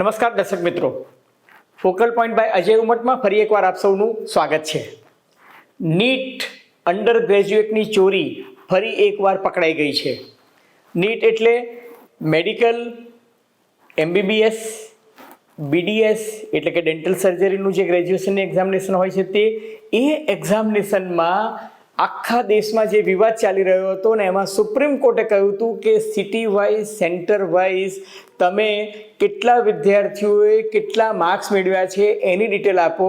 નમસ્કાર દર્શક મિત્રો. ફોકલ પોઈન્ટ બાય અજય ઉમટમાં ફરી એકવાર આપ સૌનું સ્વાગત છે. નીટ અંડર ગ્રેજ્યુએટની ચોરી ફરી એકવાર પકડાઈ ગઈ છે. નીટ એટલે મેડિકલ એમબીબીએસ બીડીએસ એટલે કે ડેન્ટલ સર્જરીનું જે ગ્રેજ્યુએશનની એક્ઝામિનેશન હોય છે તે એ એક્ઝામિનેશનમાં આખા દેશમાં જે વિવાદ ચાલી રહ્યો હતો ને, એમાં સુપ્રીમ કોર્ટે કહ્યું હતું કે સિટી વાઇઝ સેન્ટર વાઇઝ તમે કેટલા વિદ્યાર્થીઓએ કેટલા માર્ક્સ મેળવ્યા છે એની ડિટેલ આપો.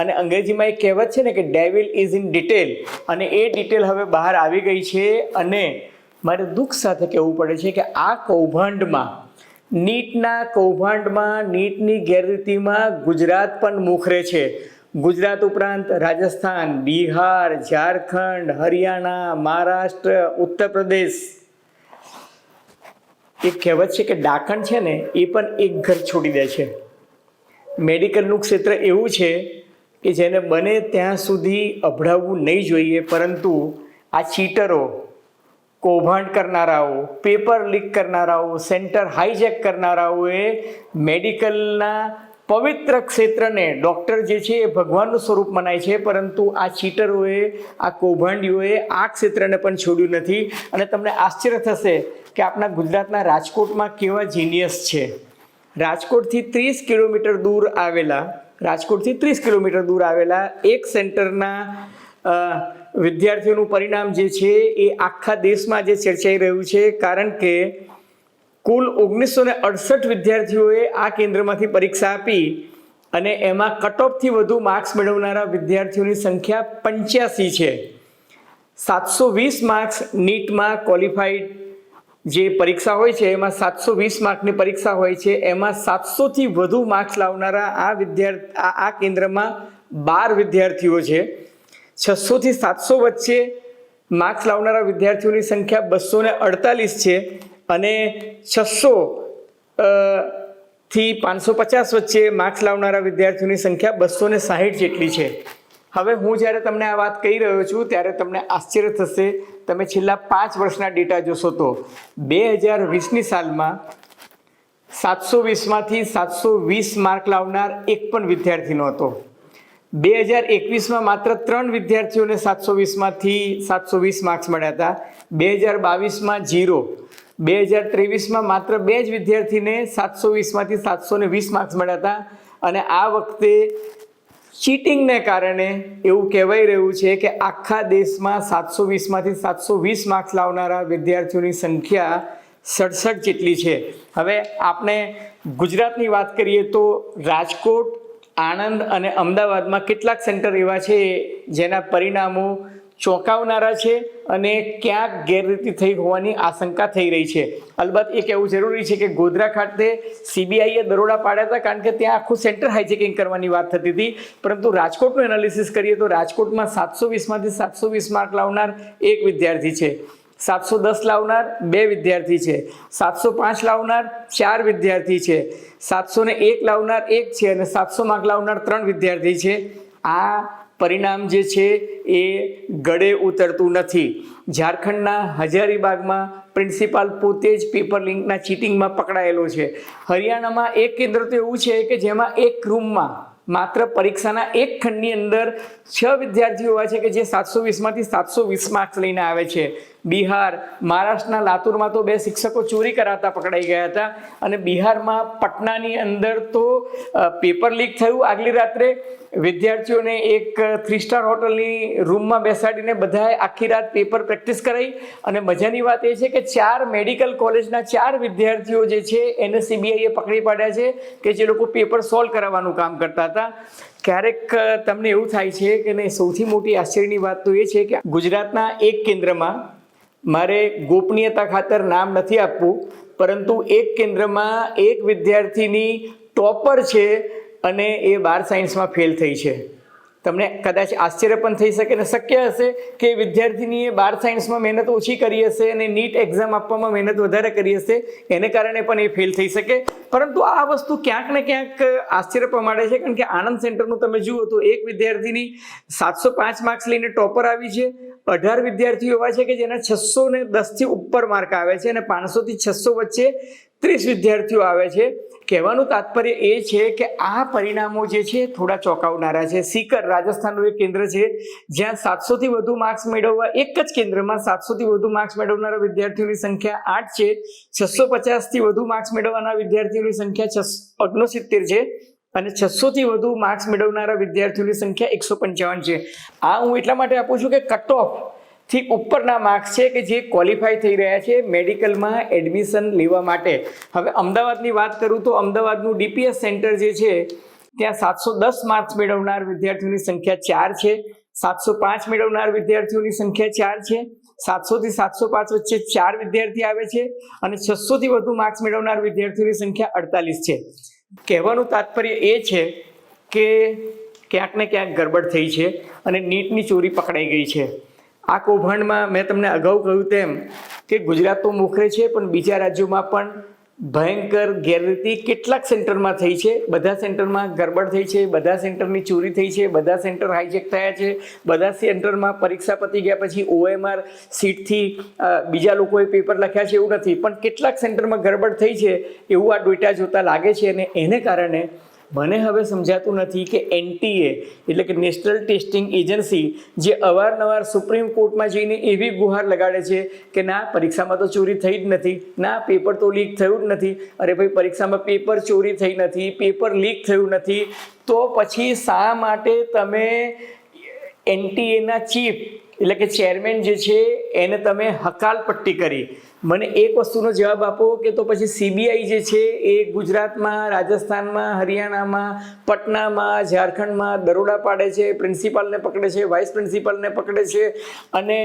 અને અંગ્રેજીમાં એક કહેવત છે ને કે ડેવિલ ઇઝ ઇન ડિટેલ અને એ ડિટેલ હવે બહાર આવી ગઈ છે અને મારે દુઃખ સાથે કહેવું પડે છે કે આ કૌભાંડમાં, નીટના કૌભાંડમાં, નીટની ગેરરીતિમાં ગુજરાત પણ મોખરે છે. ગુજરાત ઉપરાંત રાજસ્થાન, બિહાર, ઝારખંડ, હરિયાણા, મહારાષ્ટ્ર, ઉત્તર પ્રદેશ. એક કહેવત છે કે ડાકણ છે ને, એ પણ એક ઘર છોડી દે છે. મેડિકલનું ક્ષેત્ર એવું છે કે જેને બને ત્યાં સુધી અભડાવવું નહીં જોઈએ, પરંતુ આ ચીટરો, કૌભાંડ કરનારાઓ, પેપર લીક કરનારાઓ, સેન્ટર હાઈજેક કરનારાઓએ મેડિકલના પવિત્ર ક્ષેત્રને ડૉક્ટર જે છે એ ભગવાનનું સ્વરૂપ મનાય છે, પરંતુ આ ચીટરોએ, આ કૌભાંડીઓએ આ ક્ષેત્રને પણ છોડ્યું નથી. અને તમને આશ્ચર્ય થશે કે આપણા ગુજરાતના રાજકોટમાં કેવા જીનિયસ છે. રાજકોટથી ત્રીસ કિલોમીટર દૂર આવેલા, રાજકોટથી ત્રીસ કિલોમીટર દૂર આવેલા એક સેન્ટરના વિદ્યાર્થીઓનું પરિણામ જે છે એ આખા દેશમાં જે ચર્ચાઈ રહ્યું છે. કારણ કે કુલ ઓગણીસો ને અડસઠ વિદ્યાર્થીઓએ આ કેન્દ્રમાંથી પરીક્ષા આપી અને એમાં કટ ઓફથી વધુ માર્ક્સ મેળવનારા વિદ્યાર્થીઓની સંખ્યા પંચ્યાસી છે. સાતસો વીસ માર્ક્સ નીટમાં ક્વોલિફાઈડ જે પરીક્ષા હોય છે, એમાં સાતસો વીસ માર્કની પરીક્ષા હોય છે, એમાં સાતસોથી વધુ માર્ક્સ લાવનારા આ વિદ્યાર્થી આ કેન્દ્રમાં બાર વિદ્યાર્થીઓ છે. છસોથી સાતસો વચ્ચે માર્ક્સ લાવનારા વિદ્યાર્થીઓની સંખ્યા બસો અડતાલીસ છે. અને છસો થી પાંચસો પચાસ વચ્ચે માર્ક્સ લાવનારા વિદ્યાર્થીઓની સંખ્યા બસો ને સાહીઠ જેટલી છે. હવે હું જ્યારે તમને આ વાત કહી રહ્યો છું, ત્યારે તમને આશ્ચર્ય થશે. તમે છેલ્લા પાંચ વર્ષના ડેટા જોશો તો બે હજાર વીસની સાલમાં સાતસો વીસમાંથી સાતસો વીસ માર્ક લાવનાર એક પણ વિદ્યાર્થી નહોતો બે હજાર એકવીસમાં માત્ર ત્રણ વિદ્યાર્થીઓને સાતસો વીસમાંથી સાતસો વીસ માર્ક્સ મળ્યા હતા. બે હજાર બાવીસમાં જીરો બે હજાર ત્રેવીસમાં માત્ર બે જ વિદ્યાર્થીને સાતસો વીસમાંથી સાતસો ને વીસ માર્ક્સ મળ્યા હતા. અને આ વખતે ચીટિંગને કારણે એવું કહેવાઈ રહ્યું છે કે આખા દેશમાં સાતસો વીસમાંથી સાતસો વીસ માર્ક્સ લાવનારા વિદ્યાર્થીઓની સંખ્યા સડસઠ જેટલી છે. હવે આપણે ગુજરાતની વાત કરીએ તો રાજકોટ, આણંદ અને અમદાવાદમાં કેટલાક સેન્ટર એવા છે જેના પરિણામો ચોંકાવનારા છે અને ક્યાંક ગેરરીતિ થઈ હોવાની આશંકા થઈ રહી છે. અલબત્ત એ કહેવું જરૂરી છે કે ગોધરા ખાતે સીબીઆઈએ દરોડા પાડ્યા હતા કારણ કે ત્યાં આખું સેન્ટર હાઇજેકિંગ કરવાની વાત થતી હતી. પરંતુ રાજકોટનું એનાલિસિસ કરીએ તો રાજકોટમાં સાતસો વીસમાંથી સાતસો વીસ માર્ક લાવનાર એક વિદ્યાર્થી છે. સાતસો દસ લાવનાર બે વિદ્યાર્થી છે. સાતસો પાંચ લાવનાર ચાર વિદ્યાર્થી છે. સાતસો ને એક લાવનાર એક છે અને સાતસો માર્ક લાવનાર ત્રણ વિદ્યાર્થી છે. આ પરિણામ જે છે એ ગળે ઉતરતું નથી. ઝારખંડના હજારીબાગમાં પ્રિન્સિપાલ પોતે જ પેપર લિંકના ચીટિંગમાં પકડાયેલો છે. હરિયાણામાં એક કેન્દ્ર તો એવું છે કે જેમાં એક રૂમમાં માત્ર પરીક્ષાના એક ખંડની અંદર છ વિદ્યાર્થીઓ એવા છે કે જે સાતસો વીસમાંથી સાતસો વીસ માર્ક્સ લઈને આવે છે. બિહાર, મહારાષ્ટ્રના લાતુરમાં તો બે શિક્ષકો ચોરી કરાતા પકડાઈ ગયા હતા અને બિહારમાં પટનાની અંદર તો પેપર લીક થયું. આગલી રાત્રે વિદ્યાર્થીઓને એક થ્રી સ્ટાર હોટલની રૂમમાં બેસાડીને બધાએ આખી રાત પેપર પ્રેક્ટિસ કરાઈ. અને મજાની વાત એ છે કે ચાર મેડિકલ કોલેજના ચાર વિદ્યાર્થીઓ જે છે એને સીબીઆઈએ પકડી પાડ્યા છે કે જે લોકો પેપર સોલ્વ કરાવવાનું કામ કરતા હતા. ક્યારેક તમને એવું થાય છે કે સૌથી મોટી આશ્ચર્યની વાત તો એ છે કે ગુજરાતના એક કેન્દ્રમાં મારે ગોપનીયતા ખાતર નામ નથી આપવું, પરંતુ એક કેન્દ્રમાં એક વિદ્યાર્થીની ટોપર છે અને એ બાર સાયન્સમાં ફેલ થઈ છે. તમને કદાચ આશ્ચર્ય પણ થઈ શકે ને શક્ય હશે કે વિદ્યાર્થીનીએ બાર સાયન્સમાં મહેનત ઓછી કરી હશે અને નીટ એક્ઝામ આપવામાં મહેનત વધારે કરી હશે, એને કારણે પણ એ ફેલ થઈ શકે. પરંતુ આ વસ્તુ ક્યાંક ને ક્યાંક આશ્ચર્ય પમાડે છે, કારણ કે આનંદ સેન્ટરનું તમે જુઓ તો એક વિદ્યાર્થીની સાતસો પાંચ માર્ક્સ લઈને ટોપર આવી છે અઢાર વિદ્યાર્થીઓ એવા છે કે જેના છસો ને દસથી ઉપર માર્ક આવે છે અને પાંચસોથી છસો વચ્ચે ત્રીસ વિદ્યાર્થીઓ આવે છે. કહેવાનું તાત્પર્ય એ છે કે આ પરિણામો જે છે થોડા ચોંકાવનારા છે. સીકર રાજસ્થાનનું એક કેન્દ્ર છે, જ્યાં સાતસોથી વધુ માર્ક્સ મેળવવા એક જ કેન્દ્રમાં સાતસોથી વધુ માર્ક્સ મેળવનારા વિદ્યાર્થીઓની સંખ્યા આઠ છે. છસો પચાસથી વધુ માર્ક્સ મેળવવાના વિદ્યાર્થીઓની સંખ્યા છસ ઓગણસિત્તેર છે. અને છસોથી વધુ માર્ક્સ મેળવનારા વિદ્યાર્થીઓની સંખ્યા એકસો પંચાવન છે. આ હું એટલા માટે આપું છું કે કટ ઓફથી ઉપરના માર્ક્સ છે કે જે ક્વોલિફાય થઈ રહ્યા છે મેડિકલમાં એડમિશન લેવા માટે. હવે અમદાવાદની વાત કરું તો અમદાવાદનું ડીપીએસ સેન્ટર જે છે, ત્યાં સાતસો દસ માર્ક્સ મેળવનાર વિદ્યાર્થીઓની સંખ્યા ચાર છે. સાતસો પાંચ મેળવનાર વિદ્યાર્થીઓની સંખ્યા ચાર છે. સાતસોથી સાતસો પાંચ વચ્ચે ચાર વિદ્યાર્થી આવે છે અને છસોથી વધુ માર્ક્સ મેળવનાર વિદ્યાર્થીઓની સંખ્યા અડતાલીસ છે. કહેવાનું તાત્પર્ય એ છે કે ક્યાંક ને ક્યાંક ગડબડ થઈ છે અને નીટની ચોરી પકડાઈ ગઈ છે. આ કૌભાંડમાં મેં તમને અગાઉ કહ્યું તેમ કે ગુજરાત તો મોખરે છે, પણ બીજા રાજ્યોમાં પણ ભયંકર ગેરરીતિ કેટલાક સેન્ટરમાં થઈ છે. બધા સેન્ટરમાં ગરબડ થઈ છે, બધા સેન્ટરની ચોરી થઈ છે, બધા સેન્ટર હાઈજેક થયા છે, બધા સેન્ટરમાં પરીક્ષા પતી ગયા પછી ઓએમઆર સીટથી બીજા લોકોએ પેપર લખ્યા છે એવું નથી. પણ કેટલાક સેન્ટરમાં ગરબડ થઈ છે એવું આ ડેટા જોતા લાગે છે અને એને કારણે મને હવે સમજાતું નથી કે એનટીએ, એટલે કે નેશનલ ટેસ્ટિંગ એજન્સી, જે અવારનવાર સુપ્રીમ કોર્ટમાં જઈને એવી ગુહાર લગાડે છે કે ના, પરીક્ષામાં તો ચોરી થઈ જ નથી. ના, પેપર તો લીક થયું જ નથી. અરે ભાઈ, પરીક્ષામાં પેપર ચોરી થઈ નથી, પેપર લીક થયું નથી. તો પછી શા માટે તમે એનટીએના ચીફ, એટલે કે ચેરમેન જે છે, એને તમે હકાલપટ્ટી કરી? મને એક વસ્તુનો જવાબ આપો કે તો પછી સીબીઆઈ જે છે એ ગુજરાતમાં, રાજસ્થાનમાં, હરિયાણામાં, પટનામાં, ઝારખંડમાં દરોડા પાડે છે, પ્રિન્સિપાલને પકડે છે, વાઇસ પ્રિન્સિપાલને પકડે છે અને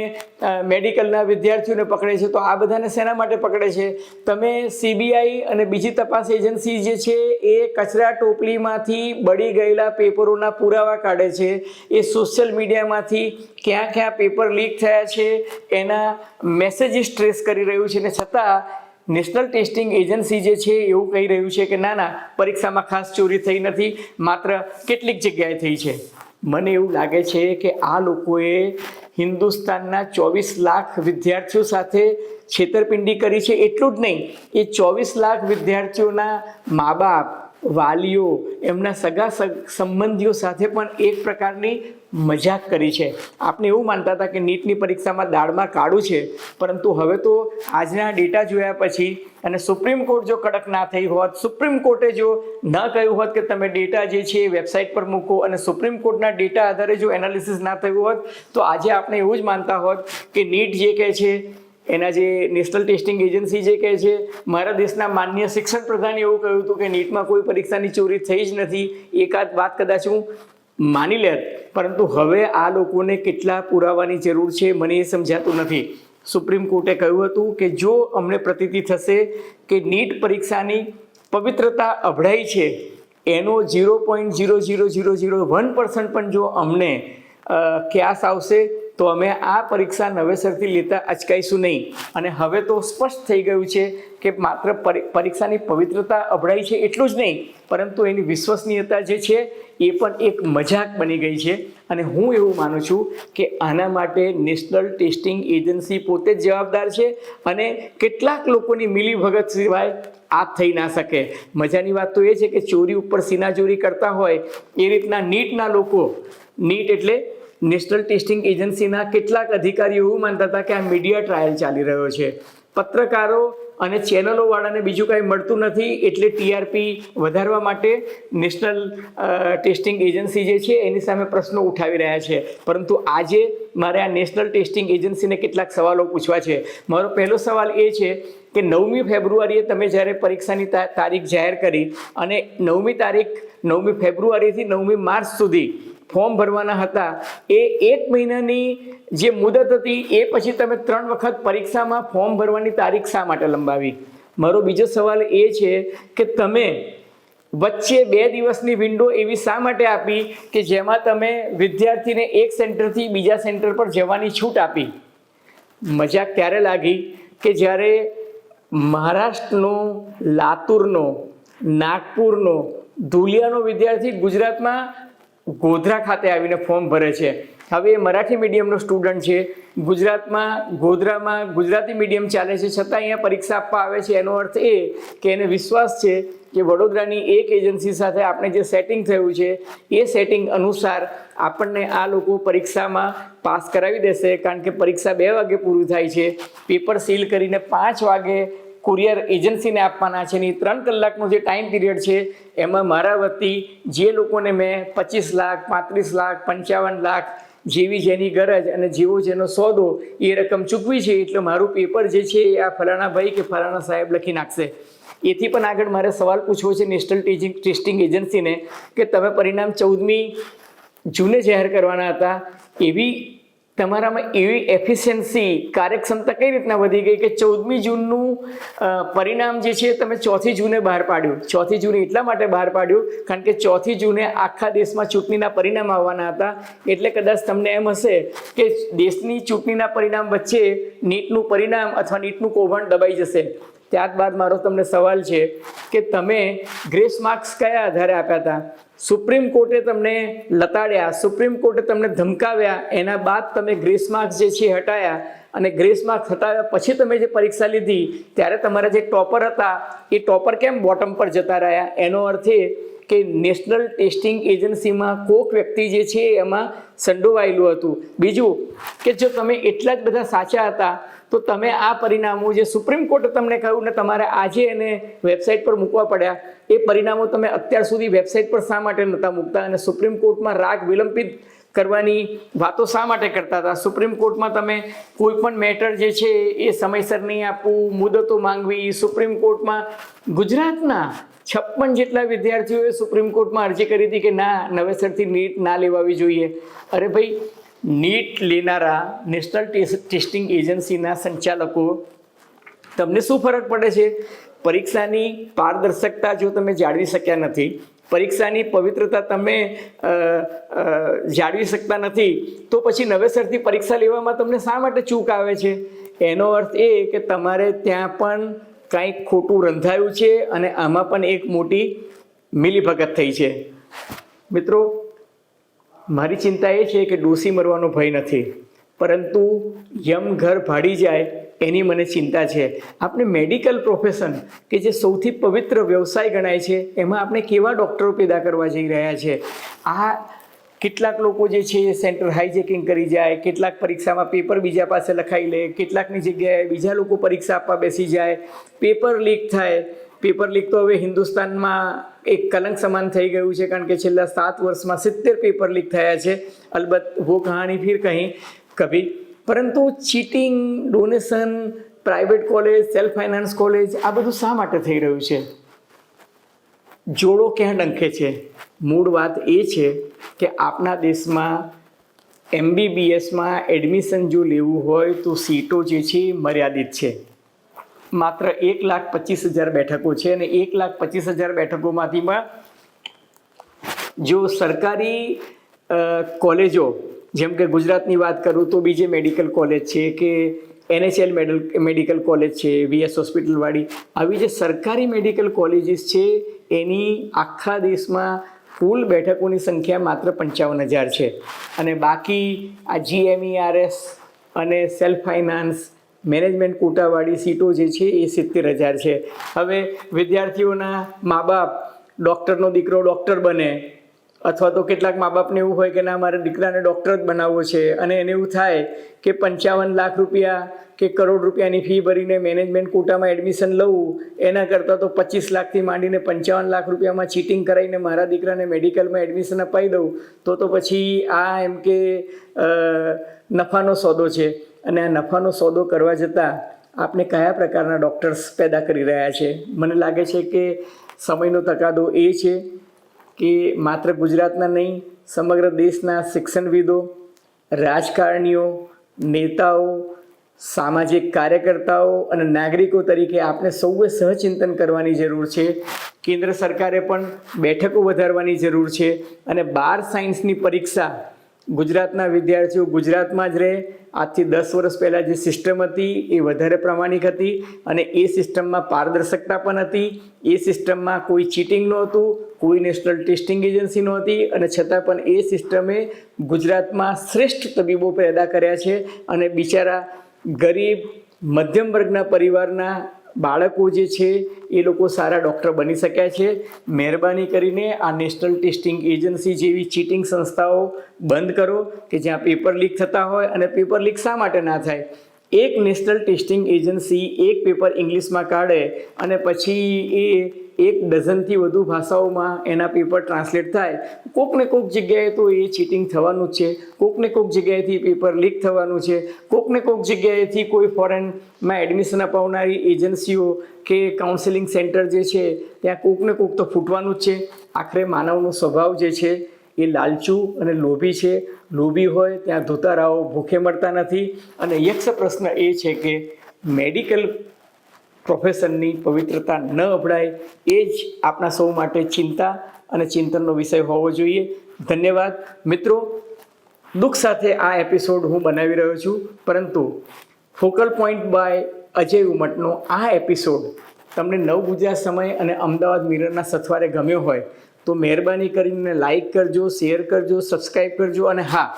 મેડિકલના વિદ્યાર્થીઓને પકડે છે. તો આ બધાને શેના માટે પકડે છે? તમે સીબીઆઈ અને બીજી તપાસ એજન્સી જે છે એ કચરા ટોપલીમાંથી બળી ગયેલા પેપરોના પુરાવા કાઢે છે. એ સોશિયલ મીડિયામાંથી ક્યાં ક્યાં પેપર લીક થયા છે, એના મેસેજીસ ટ્રેસ કરી રહ્યું છે ને છતાં નેશનલ ટેસ્ટિંગ એજન્સી જે છે એવું કહી રહ્યું છે કે ના ના, પરીક્ષામાં ખાસ ચોરી થઈ નથી, માત્ર કેટલીક જગ્યાએ થઈ છે. મને એવું લાગે છે કે આ લોકોએ હિન્દુસ્તાનના ચોવીસ લાખ વિદ્યાર્થીઓ સાથે છેતરપિંડી કરી છે. એટલું જ નહીં, એ ચોવીસ લાખ વિદ્યાર્થીઓના મા બાપ વાલીઓ, એમના સગા સંબંધીઓ સાથે પણ એક પ્રકારની મજાક કરી છે. આપણે એવું માનતા હતા કે નીટની પરીક્ષામાં દાળમાં કાળું છે, પરંતુ હવે તો આજના ડેટા જોયા પછી અને સુપ્રીમ કોર્ટ જો કડક ના થઈ હોત, સુપ્રીમ કોર્ટે જો ન કહ્યું હોત કે તમે ડેટા જે છે એ વેબસાઇટ પર મૂકો અને સુપ્રીમ કોર્ટના ડેટા આધારે જો એનાલિસિસ ના થયું હોત, તો આજે આપણે એવું જ માનતા હોત કે નીટ જે કહે છે એના જે નેશનલ ટેસ્ટિંગ એજન્સી જે કહે છે, મારા દેશના માન્ય શિક્ષણ પ્રધાને એવું કહ્યું હતું કે નીટમાં કોઈ પરીક્ષાની ચોરી થઈ જ નથી. એકાદ વાત કદાચ હું માની લેત, પરંતુ હવે આ લોકોને કેટલા પુરાવાની જરૂર છે મને એ સમજાતું નથી. સુપ્રીમ કોર્ટે કહ્યું હતું કે જો અમને પ્રતીતિ થશે કે નીટ પરીક્ષાની પવિત્રતા અભડાઈ છે, એનો zero point zero zero zero zero one percent પણ જો અમને ક્યાસ આવશે તો અમે આ પરીક્ષા નવેસરથી લેતા અચકાઈશું નહીં. અને હવે તો સ્પષ્ટ થઈ ગયું છે કે માત્ર પરી- પરીક્ષાની પવિત્રતા અભડાઈ છે એટલું જ નહીં, પરંતુ એની વિશ્વસનીયતા જે છે એ પણ એક મજાક બની ગઈ છે. અને હું એવું માનું છું કે આના માટે નેશનલ ટેસ્ટિંગ એજન્સી પોતે જ જવાબદાર છે અને કેટલાક લોકોની મિલીભગત સિવાય આ થઈ ના શકે. મજાની વાત તો એ છે કે ચોરી ઉપર સીનાચોરી કરતા હોય એ રીતના નીટના લોકો, નીટ એટલે નેશનલ ટેસ્ટિંગ એજન્સીના કેટલાક અધિકારીઓ એવું માનતા હતા કે આ મીડિયા ટ્રાયલ ચાલી રહ્યો છે. પત્રકારો અને ચેનલોવાળાને બીજું કાંઈ મળતું નથી એટલે ટીઆરપી વધારવા માટે નેશનલ ટેસ્ટિંગ એજન્સી જે છે એની સામે પ્રશ્નો ઉઠાવી રહ્યા છે. પરંતુ આજે મારે આ નેશનલ ટેસ્ટિંગ એજન્સીને કેટલાક સવાલો પૂછવા છે. મારો પહેલો સવાલ એ છે કે નવમી ફેબ્રુઆરીએ તમે જ્યારે પરીક્ષાની તારીખ જાહેર કરી અને નવમી તારીખ, નવમી ફેબ્રુઆરીથી નવમી માર્ચ સુધી ફોર્મ ભરવાના હતા, એ એક મહિનાની જે મુદત હતી, એ પછી તમે ત્રણ વખત પરીક્ષામાં ફોર્મ ભરવાની તારીખ શા માટે લંબાવી? મારો બીજો સવાલ એ છે કે તમે વચ્ચે બે દિવસની વિન્ડો એવી શા માટે આપી કે જેમાં તમે વિદ્યાર્થીને એક સેન્ટરથી બીજા સેન્ટર પર જવાની છૂટ આપી? મજાક ત્યારે લાગી કે જ્યારે મહારાષ્ટ્રનો, લાતુરનો, નાગપુરનો, ધુલિયાનો વિદ્યાર્થી ગુજરાતમાં ગોધરા ખાતે આવીને ફોર્મ ભરે છે. હવે એ મરાઠી મીડિયમનો સ્ટુડન્ટ છે. ગુજરાતમાં, ગોધરામાં ગુજરાતી મીડિયમ ચાલે છે. છતાં અહીંયા પરીક્ષા આપવા આવે છે. એનો અર્થ એ કે એને વિશ્વાસ છે કે વડોદરાની એક એજન્સી સાથે આપણે જે સેટિંગ થયું છે, એ સેટિંગ અનુસાર આપણને આ લોકો પરીક્ષામાં પાસ કરાવી દેશે. કારણ કે પરીક્ષા બે વાગે પૂરું થાય છે. પેપર સીલ કરીને પાંચ વાગે કુરિયર એજન્સીને આપવાના છે ની ત્રણ કલાકનો જે ટાઈમ પીરિયડ છે, એમાં મારા વતી જે લોકોને મેં પચીસ લાખ, પાંત્રીસ લાખ, પંચાવન લાખ જેવી જેની ગરજ અને જેવો જેનો સોદો એ રકમ ચૂકવી છે, એટલે મારું પેપર જે છે એ આ ફલાણા ભાઈ કે ફલાણા સાહેબ લખી નાખશે. એથી પણ આગળ મારે સવાલ પૂછવો છે નેશનલ ટીચિંગ ટેસ્ટિંગ એજન્સીને કે તમે પરિણામ ચૌદમી જૂને જાહેર કરવાના હતા, એવી તમારામાં એવી એફિશિયન્સી કાર્યક્ષમતા કઈ રીતના વધી ગઈ કે ચૌદમી જૂનનું પરિણામ જે છે તમે ચોથી જૂને બહાર પાડ્યું. ચોથી જૂને એટલા માટે બહાર પાડ્યું, કારણ કે ચોથી જૂને આખા દેશમાં ચૂંટણીના પરિણામ આવવાના હતા. એટલે કદાચ તમને એમ હશે કે દેશની ચૂંટણીના પરિણામ વચ્ચે નીટનું પરિણામ અથવા નીટનું કૌભાંડ દબાઈ જશે. ત્યારબાદ મારો તમને સવાલ છે કે તમે ગ્રેસ માર્ક્સ કયા આધારે આપ્યા હતા? સુપ્રીમ કોર્ટે તમને લતાડ્યા, સુપ્રીમ કોર્ટે તમને ધમકાવ્યા, એના બાદ તમે ગ્રેસ માર્ક્સ જે છે હટાયા અને ગ્રેસ માર્ક્સ હટાવ્યા પછી તમે જે પરીક્ષા લીધી, ત્યારે તમારા જે ટોપર હતા, એ ટોપર કેમ બોટમ પર જતા રહ્યા? એનો અર્થ એ કે નેશનલ ટેસ્ટિંગ એજન્સીમાં કોક વ્યક્તિ જે છે એમાં સંડોવાયેલું હતું. બીજું કે જો તમે એટલા જ બધા સાચા હતા તો તમે આ પરિણામો જે સુપ્રીમ કોર્ટે તમને કહ્યું ને તમારે આજે એને વેબસાઇટ પર મૂકવા પડ્યા, એ પરિણામો તમે અત્યાર સુધી વેબસાઇટ પર શા માટે નહોતા મૂકતા અને સુપ્રીમ કોર્ટમાં રાગ વિલંબિત કરવાની વાતો શા માટે કરતા હતા? સુપ્રીમ કોર્ટમાં તમે કોઈ પણ મેટર જે છે એ સમયસર નહીં આપવું, મુદતો માંગવી, સુપ્રીમ કોર્ટમાં ગુજરાતના છપ્પન જેટલા વિદ્યાર્થીઓએ સુપ્રીમ કોર્ટમાં અરજી કરી હતી કે ના, નવેસરથી નીટ ના લેવાવી જોઈએ. અરે ભાઈ નીટ લેનારા નેશનલ ટેસ્ટ- ટેસ્ટિંગ એજન્સીના સંચાલકો, તમને શું ફરક પડે છે? પરીક્ષાની પારદર્શકતા જો તમે જાળવી શક્યા નથી, પરીક્ષાની પવિત્રતા તમે જાળવી શકતા નથી, તો પછી નવેસરથી પરીક્ષા લેવામાં તમને શા માટે ચૂક આવે છે? એનો અર્થ એ કે તમારે ત્યાં પણ કાંઈક ખોટું રંધાયું છે અને આમાં પણ એક મોટી મિલીભગત થઈ છે. મિત્રો મારી ચિંતા એ છે કે ડોસી મરવાનો ભય નથી, પરંતુ યમ ઘર ભાડી જાય એની મને ચિંતા છે. આપણે મેડિકલ પ્રોફેશન કે જે સૌથી પવિત્ર વ્યવસાય ગણાય છે, એમાં આપણે કેવા ડૉક્ટરો પેદા કરવા જઈ રહ્યા છે? આ કેટલાક લોકો જે છે એ સેન્ટર હાઈજેકિંગ કરી જાય, કેટલાક પરીક્ષામાં પેપર બીજા પાસે લખાઈ લે, કેટલાકની જગ્યાએ બીજા લોકો પરીક્ષા આપવા બેસી જાય, પેપર લીક થાય પેપર લીક તો હવે હિન્દુસ્તાનમાં એક કલંક સમાન થઈ ગયું છે, કારણ કે છેલ્લા સાત વર્ષમાં સિત્તેર પેપર લીક થયા છે. અલબત્ત વો કહાણી ફિર કહી કભી. પરંતુ cheating, donation, private college, self finance college, આ બધું શા માટે થઈ રહ્યું છે? જોડો ક્યાં ડંખે છે? મૂળ વાત એ છે કે આપણા દેશમાં એમબીબીએસમાં એડમિશન જો લેવું હોય તો સીટો જે છે મર્યાદિત છે. માત્ર એક લાખ પચીસ હજાર બેઠકો છે અને એક લાખ પચીસ હજાર બેઠકોમાંથીમાં જો સરકારી કોલેજો, જેમ કે ગુજરાતની વાત કરું તો બીજે મેડિકલ કોલેજ છે કે એનએચએલ મેડલ, મેડિકલ કોલેજ છે, વીએસ હોસ્પિટલવાળી, આવી જે સરકારી મેડિકલ કોલેજીસ છે, એની આખા દેશમાં કુલ બેઠકોની સંખ્યા માત્ર પંચાવન હજાર છે. અને બાકી આ જીએમઈઆરએસ અને સેલ્ફ ફાઇનાન્સ મેનેજમેન્ટ કોટાવાળી સીટો જે છે એ સિત્તેર હજાર છે. હવે વિદ્યાર્થીઓના મા બાપ ડૉક્ટરનો દીકરો ડૉક્ટર બને અથવા તો કેટલાક મા બાપને એવું હોય કે ના, મારે દીકરાને ડૉક્ટર જ બનાવવો છે અને એને એવું થાય કે પંચાવન લાખ રૂપિયા કે કરોડ રૂપિયાની ફી ભરીને મેનેજમેન્ટ કોટામાં એડમિશન લઉં, એના કરતાં તો પચીસ લાખથી માંડીને પંચાવન લાખ રૂપિયામાં ચીટિંગ કરાવીને મારા દીકરાને મેડિકલમાં એડમિશન અપાવી દઉં, તો તો પછી આ એમ કે નફાનો સોદો છે. અને આ નફાનો સોદો કરવા જતાં આપણે કયા પ્રકારના ડૉક્ટર્સ પેદા કરી રહ્યા છે? મને લાગે છે કે સમયનો તકાદો એ છે કે માત્ર ગુજરાતના નહીં, સમગ્ર દેશના શિક્ષણવિદો, રાજકારણીઓ, નેતાઓ, સામાજિક કાર્યકર્તાઓ અને નાગરિકો તરીકે આપણે સૌએ સહચિંતન કરવાની જરૂર છે. કેન્દ્ર સરકારે પણ બેઠકો વધારવાની જરૂર છે અને બાર સાયન્સની પરીક્ષા ગુજરાતના વિદ્યાર્થીઓ ગુજરાતમાં જ રહે. આજથી દસ વર્ષ પહેલાં જે સિસ્ટમ હતી એ વધારે પ્રમાણિક હતી અને એ સિસ્ટમમાં પારદર્શકતા પણ હતી. એ સિસ્ટમમાં કોઈ ચીટિંગ નહોતું, કોઈ નેશનલ ટેસ્ટિંગ એજન્સી નહોતી અને છતાં પણ એ સિસ્ટમે ગુજરાતમાં શ્રેષ્ઠ તબીબો પેદા કર્યા છે અને બિચારા ગરીબ, મધ્યમ વર્ગના પરિવારના બાળકો જે છે, એ લોકો સારા ડૉક્ટર બની શક્યા છે. મહેરબાની કરીને આ નેશનલ ટેસ્ટિંગ એજન્સી જેવી ચીટિંગ સંસ્થાઓ બંધ કરો, કે જ્યાં પેપર લીક થતા હોય અને પેપર લીક શા માટે ના થાય. એક નેશનલ ટેસ્ટિંગ એજન્સી એક પેપર ઇંગ્લિશમાં કાઢે અને પછી એ એક ડઝનથી વધુ ભાષાઓમાં એના પેપર ટ્રાન્સલેટ થાય. કોક ને કોક જગ્યાએ તો એ ચીટિંગ થવાનું જ છે. કોક ને કોક જગ્યાએથી પેપર લીક થવાનું છે. કોક ને કોક જગ્યાએથી કોઈ ફોરેનમાં એડમિશન અપાવનારી એજન્સીઓ કે કાઉન્સેલિંગ સેન્ટર જે છે, ત્યાં કોક ને કોક તો ફૂટવાનું જ છે. આખરે માનવનો સ્વભાવ જે છે એ લાલચુ અને લોભી છે. લોભી હોય ત્યાં ધોતારાઓ ભૂખે મળતા નથી. અને યક્ષ પ્રશ્ન એ છે કે મેડિકલ પ્રોફેશનની પવિત્રતા ન અભડાય, એ જ આપણા સૌ માટે ચિંતા અને ચિંતનનો વિષય હોવો જોઈએ. ધન્યવાદ. મિત્રો, દુઃખ સાથે આ એપિસોડ હું બનાવી રહ્યો છું, પરંતુ ફોકલ પોઈન્ટ બાય અજય ઉમટનો આ એપિસોડ તમને નવ ગુજરાત સમય અને અમદાવાદ મિરરના સથવારે ગમ્યો હોય, તો મહેરબાની કરીને લાઈક કરજો, શેર કરજો સબસ્ક્રાઈબ કરજો અને હા,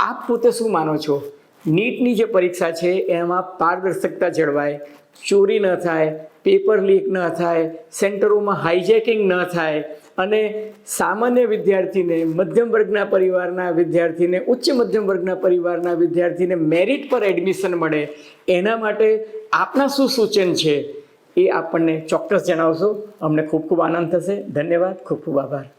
આપ પોતે શું માનો છો? નીટની જે પરીક્ષા છે, એમાં પારદર્શકતા જળવાય ચોરી ન થાય, પેપર લીક ન થાય, સેન્ટરોમાં હાઇજેકિંગ ન થાય અને સામાન્ય વિદ્યાર્થીને, મધ્યમ વર્ગના પરિવારના વિદ્યાર્થીને, ઉચ્ચ મધ્યમ વર્ગના પરિવારના વિદ્યાર્થીને મેરિટ પર એડમિશન મળે, એના માટે આપના શું સૂચન છે એ આપણને ચોક્કસ જણાવશો. અમને ખૂબ ખૂબ આનંદ થશે. ધન્યવાદ. ખૂબ ખૂબ આભાર.